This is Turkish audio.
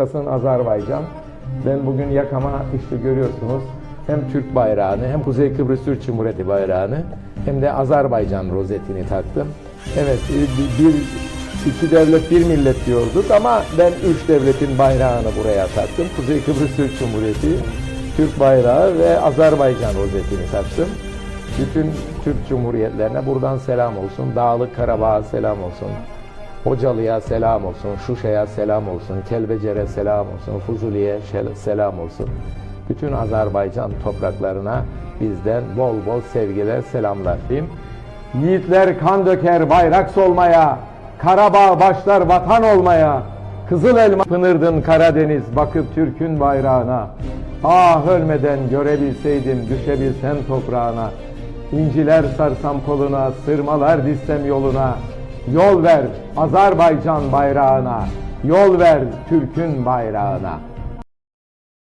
Kasın Azerbaycan. Ben bugün yakama işte görüyorsunuz hem Türk bayrağını hem Kuzey Kıbrıs Türk Cumhuriyeti bayrağını hem de Azerbaycan rozetini taktım. Evet bir, iki devlet bir millet diyorduk ama ben üç devletin bayrağını buraya taktım. Kuzey Kıbrıs Türk Cumhuriyeti, Türk bayrağı ve Azerbaycan rozetini taktım. Bütün Türk Cumhuriyetlerine buradan selam olsun. Dağlık Karabağ'a selam olsun. Hocalı'ya selam olsun, Şuşa'ya selam olsun, Kelbecer'e selam olsun, Fuzuli'ye selam olsun. Bütün Azerbaycan topraklarına bizden bol bol sevgiler, selamlar diyeyim. Yiğitler kan döker bayrak solmaya, Karabağ başlar vatan olmaya. Kızıl elma pınırdın Karadeniz bakıp Türk'ün bayrağına. Ah ölmeden görebilseydim düşebilsem toprağına. İnciler sarsam koluna, sırmalar dizsem yoluna. Yol ver Azerbaycan bayrağına, yol ver Türk'ün bayrağına.